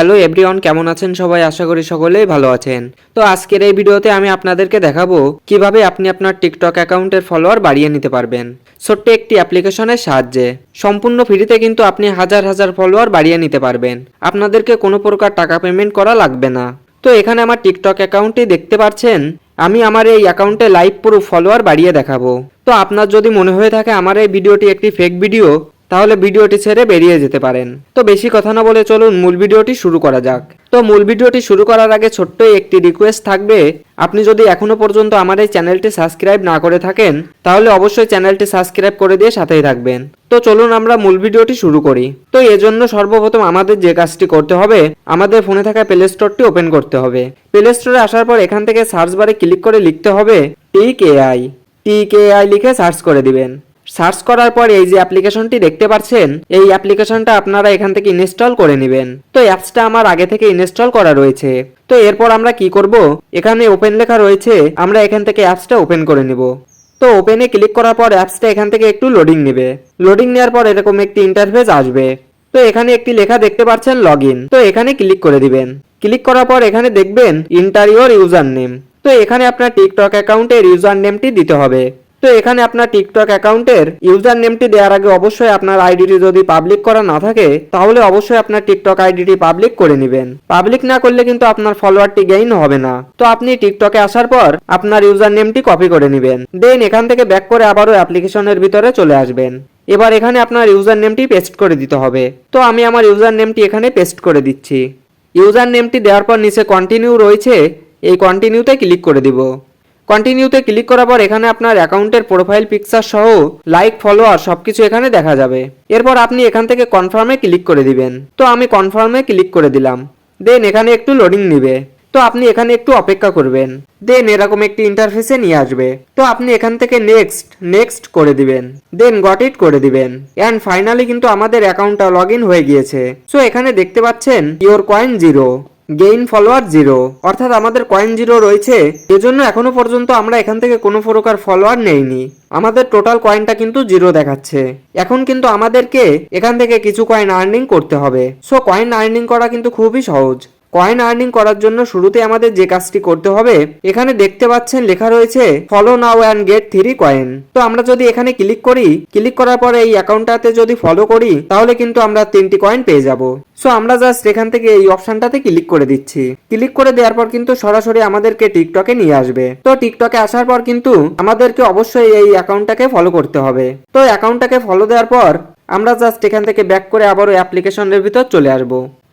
Hello everyone কেমন আছেন সবাই? আশা করি সকলেই ভালো আছেন। তো আজকের এই ভিডিওতে আমি আপনাদেরকে দেখাবো কীভাবে আপনি আপনার টিকটক অ্যাকাউন্টের ফলোয়ার বাড়িয়ে নিতে পারবেন। ছোট্ট একটি অ্যাপ্লিকেশনের সাহায্যে। সম্পূর্ণ ফ্রিতে কিন্তু আপনি হাজার হাজার ফলোয়ার বাড়িয়ে নিতে পারবেন। আপনাদেরকে কোনো প্রকার টাকা পেমেন্ট করা লাগবে না। তো এখানে আমার টিকটক অ্যাকাউন্টটি দেখতে পাচ্ছেন। আমি আমার এই অ্যাকাউন্টে লাইভ প্রুফ ফলোয়ার বাড়িয়ে দেখাবো। তো আপনার যদি মনে হয়ে থাকে আমার এই ভিডিওটি একটি ফেক ভিডিও তাহলে ভিডিওটি ছেড়ে বেরিয়ে যেতে পারেন। তো বেশি কথা না বলে চলুন মূল ভিডিওটি শুরু করা যাক। তো মূল ভিডিওটি শুরু করার আগে ছোট্ট একটি রিকোয়েস্ট থাকবে। আপনি যদি এখনও পর্যন্ত আমার এই চ্যানেলটি সাবস্ক্রাইব না করে থাকেন, তাহলে অবশ্যই চ্যানেলটি সাবস্ক্রাইব করে দিয়ে সাথেই থাকবেন। তো চলুন আমরা মূল ভিডিওটি শুরু করি। তো এজন্য সর্বপ্রথম আমাদের যে কাজটি করতে হবে, আমাদের ফোনে থাকা প্লে স্টোরটি ওপেন করতে হবে। প্লে স্টোরে আসার পর এখান থেকে সার্চ বারে ক্লিক করে লিখতে হবে T K I T K I লিখে সার্চ করে দিবেন। সার্চ করার পর এই যে অ্যাপ্লিকেশনটি দেখতে পাচ্ছেন, এই অ্যাপ্লিকেশনটা আপনারা এখান থেকে ইনস্টল করে নেবেন। তো অ্যাপসটা আমার আগে থেকে ইনস্টল করা রয়েছে। তো এরপর আমরা কি করব? এখানে ওপেন লেখা রয়েছে, আমরা এখান থেকে অ্যাপসটা ওপেন করে নিব। তো ওপেনে ক্লিক করার পর অ্যাপসটা এখান থেকে একটু লোডিং নেবে। লোডিং নেওয়ার পর এরকম একটি ইন্টারফেস আসবে। তো এখানে একটি লেখা দেখতে পাচ্ছেন লগ তো এখানে ক্লিক করে দিবেন। ক্লিক করার পর এখানে দেখবেন ইন্টারিওর ইউজার নেম। তো এখানে আপনার টিকটক অ্যাকাউন্টের ইউজার নেমটি দিতে হবে। তো এখানে আপনার টিকটক অ্যাকাউন্টের ইউজার নেমটি দেওয়ার আগে অবশ্যই আপনার আইডিটি যদি পাবলিক করা না থাকে, তাহলে অবশ্যই আপনার টিকটক আইডিটি পাবলিক করে নেবেন। পাবলিক না করলে কিন্তু আপনার ফলোয়ারটি গেইন হবে না। তো আপনি টিকটকে আসার পর আপনার ইউজার নেমটি কপি করে নেবেন। দেন এখান থেকে ব্যাক করে আবারও অ্যাপ্লিকেশনের ভিতরে চলে আসবেন। এবার এখানে আপনার ইউজার নেমটি পেস্ট করে দিতে হবে। তো আমি আমার ইউজার নেমটি এখানে পেস্ট করে দিচ্ছি। ইউজার নেমটি দেওয়ার পর নিচে কন্টিনিউ রয়েছে। এই কন্টিনিউতে ক্লিক করে দিব। কন্টিনিউতে ক্লিক করার পর এখানে আপনার অ্যাকাউন্টের প্রোফাইল পিকচার সহ লাইক ফলোয়ার সবকিছু এখানে দেখা যাবে। এরপর আপনি এখান থেকে কনফার্মে ক্লিক করে দিবেন। তো আমি কনফার্মে ক্লিক করে দিলাম। দেন এখানে একটু লোডিং নিবে। তো আপনি এখানে একটু অপেক্ষা করবেন। দেন এরকম একটি ইন্টারফেসে নিয়ে আসবে। তো আপনি এখান থেকে নেক্সট নেক্সট করে দিবেন। দেন গট ইট করে দিবেন। অ্যান্ড ফাইনালি কিন্তু আমাদের অ্যাকাউন্টটা লগ হয়ে গিয়েছে। সো এখানে দেখতে পাচ্ছেন your coin zero gain follower zero অর্থাৎ আমাদের কয়েন জিরো রয়েছে। এজন্য এখনও পর্যন্ত আমরা এখান থেকে কোনো প্রকার ফলোয়ার নেইনি। আমাদের টোটাল কয়েনটা কিন্তু জিরো দেখাচ্ছে। এখন কিন্তু আমাদেরকে এখান থেকে কিছু কয়েন আর্নিং করতে হবে। সো কয়েন আর্নিং করা কিন্তু খুবই সহজ। কয়েন আর্নিং করার জন্য শুরুতে আমাদের যে কাজটি করতে হবে, এখানে দেখতে পাচ্ছেন লেখা রয়েছে follow now and get three coin তো আমরা যদি এখানে ক্লিক করি ক্লিক করার পরে এই অ্যাকাউন্টটাতে যদি ফলো করি, তাহলে কিন্তু আমরা তিনটি কয়েন পেয়ে যাব। সো আমরা জাস্ট এখান থেকে এই অপশনটাতে ক্লিক করে দিচ্ছি। ক্লিক করে দেওয়ার পর কিন্তু সরাসরি আমাদেরকে টিকটকে নিয়ে আসবে। তো টিকটকে আসার পর কিন্তু আমাদেরকে অবশ্যই এই অ্যাকাউন্টটাকে ফলো করতে হবে। তো অ্যাকাউন্টটাকে ফলো দেওয়ার পর আমরা জাস্ট এখান থেকে ব্যাক করে আবারও অ্যাপ্লিকেশনের ভিতর চলে আসব।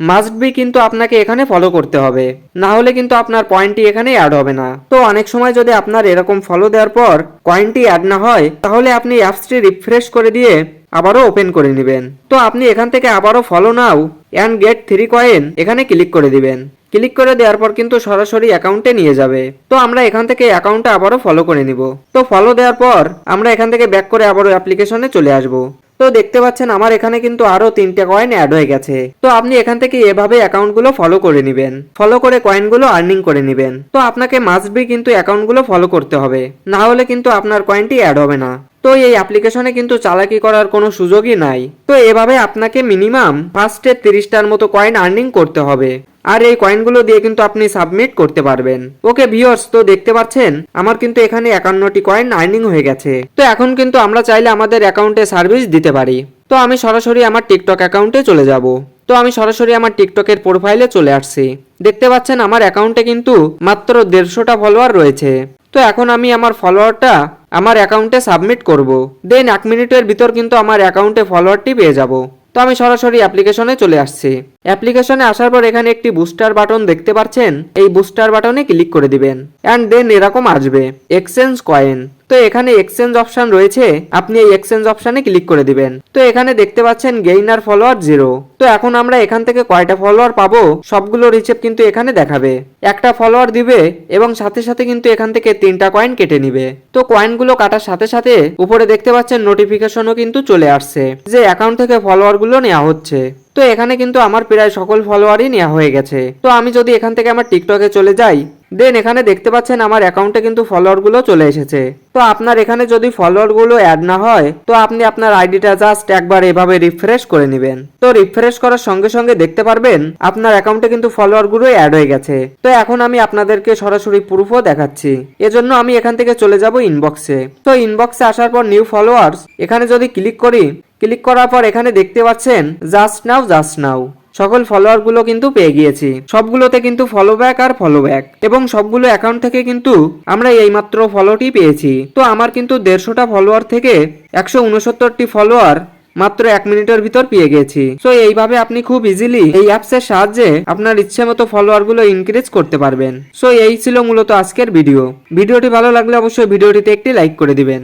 মাস্ট বি কিন্তু আপনাকে এখানে ফলো করতে হবে। না হলে কিন্তু আপনার পয়েন্টটি এখানে অ্যাড হবে না। তো অনেক সময় যদি আপনার এরকম ফলো দেওয়ার পর কয়েনটি অ্যাড না হয়, তাহলে আপনি অ্যাপসটি রিফ্রেশ করে দিয়ে আবারও ওপেন করে নেবেন। তো আপনি এখান থেকে আবারও follow now and get three coin এখানে ক্লিক করে দিবেন। ক্লিক করে দেওয়ার পর কিন্তু সরাসরি অ্যাকাউন্টে নিয়ে যাবে। তো আমরা এখান থেকে অ্যাকাউন্টটা আবারও ফলো করে নিব। তো ফলো দেওয়ার পর আমরা এখান থেকে ব্যাক করে আবারও অ্যাপ্লিকেশনে চলে আসব। তো দেখতে পাচ্ছেন আমার এখানে কিন্তু আরও তিনটে কয়েন অ্যাড হয়ে গেছে। তো আপনি এখান থেকে এভাবে অ্যাকাউন্টগুলো ফলো করে নেবেন। ফলো করে কয়েনগুলো আর্নিং করে নেবেন। তো আপনাকে মাস্ট বি কিন্তু অ্যাকাউন্টগুলো ফলো করতে হবে। না হলে কিন্তু আপনার কয়েনটি অ্যাড হবে না। তো এই অ্যাপ্লিকেশনে কিন্তু চালাকি করার কোনো সুযোগই নাই। তো এভাবে আপনাকে মিনিমাম ফার্স্টে তিরিশটার মতো কয়েন আর্নিং করতে হবে। আর এই কয়েনগুলো দিয়ে কিন্তু আপনি সাবমিট করতে পারবেন। ওকে ভিউয়ার্স তো দেখতে পাচ্ছেন, আমার কিন্তু এখানে একান্নটি কয়েন আর্নিং হয়ে গেছে। তো এখন কিন্তু আমরা চাইলে আমাদের অ্যাকাউন্টে সার্ভিস দিতে পারি। তো আমি সরাসরি আমার টিকটক অ্যাকাউন্টে চলে যাব। তো আমি সরাসরি আমার টিকটকের প্রোফাইলে চলে আসছি। দেখতে পাচ্ছেন, আমার অ্যাকাউন্টে কিন্তু মাত্র দেড়শোটা ফলোয়ার রয়েছে। তো এখন আমি আমার ফলোয়ারটা আমার অ্যাকাউন্টে সাবমিট করব। দেন এক মিনিটের ভিতর কিন্তু আমার অ্যাকাউন্টে ফলোয়ারটি পেয়ে যাব। তো আমি সরাসরি অ্যাপ্লিকেশনে চলে আসছি। অ্যাপ্লিকেশনে আসার পর এখানে একটি বুস্টার বাটন দেখতে পাচ্ছেন। এই বুস্টার বাটনে ক্লিক করে দিবেন। অ্যান্ড দেন এরকম আসবে। এক্সচেঞ্জ কয়েন তো এখানে এক্সচেঞ্জ অপশন রয়েছে। আপনি এই এক্সচেঞ্জ অপশনে ক্লিক করে দিবেন। তো এখানে দেখতে পাচ্ছেন গেইনার ফলোয়ার জিরো তো এখন আমরা এখান থেকে কয়টা ফলোয়ার পাবো, সবগুলো রিসেপ কিন্তু এখানে দেখাবে। একটা ফলোয়ার দিবে এবং সাথে সাথে কিন্তু এখান থেকে তিনটা কয়েন কেটে নিবে। তো কয়েনগুলো কাটার সাথে সাথে উপরে দেখতে পাচ্ছেন নোটিফিকেশনও কিন্তু চলে আসছে। যে অ্যাকাউন্ট থেকে ফলোয়ারগুলো নেওয়া হচ্ছে। তো এখানে কিন্তু আমার প্রায় সকল ফলোয়ারই নেওয়া হয়ে গেছে। তো আমি যদি এখান থেকে আমার টিকটকে চলে যাই দেন এখানে দেখতে পাচ্ছেন আমার অ্যাকাউন্টে কিন্তু ফলোয়ারগুলো চলে এসেছে। তো আপনার এখানে যদি ফলোয়ারগুলো অ্যাড না হয়, তো আপনি আপনার আইডিটা জাস্ট একবার এভাবে রিফ্রেশ করে নেবেন। তো রিফ্রেশ করার সঙ্গে সঙ্গে দেখতে পারবেন, আপনার অ্যাকাউন্টে কিন্তু ফলোয়ারগুলো অ্যাড হয়ে গেছে। তো এখন আমি আপনাদেরকে সরাসরি প্রুফও দেখাচ্ছি। এজন্য আমি এখান থেকে চলে যাব ইনবক্সে তো ইনবক্সে আসার পর নিউ ফলোয়ার্স এখানে যদি ক্লিক করি ক্লিক করার পর এখানে দেখতে পাচ্ছেন জাস্ট নাও জাস্ট নাও সকল ফলোয়ারগুলো কিন্তু পেয়ে গিয়েছি। সবগুলোতে কিন্তু ফলো ব্যাক আর ফলো ব্যাক এবং সবগুলো অ্যাকাউন্ট থেকে কিন্তু আমরা এইমাত্র ফলোটি পেয়েছি। তো আমার কিন্তু দেড়শোটা ফলোয়ার থেকে একশো উনসত্তরটি ফলোয়ার মাত্র এক মিনিটের ভিতর পেয়ে গেছি সো এইভাবে আপনি খুব ইজিলি এই অ্যাপসের সাহায্যে আপনার ইচ্ছে মতো ফলোয়ারগুলো ইনক্রিজ করতে পারবেন। সো এই ছিল মূলত আজকের ভিডিও ভিডিওটি ভালো লাগলে অবশ্যই ভিডিওটিতে একটি লাইক করে দিবেন।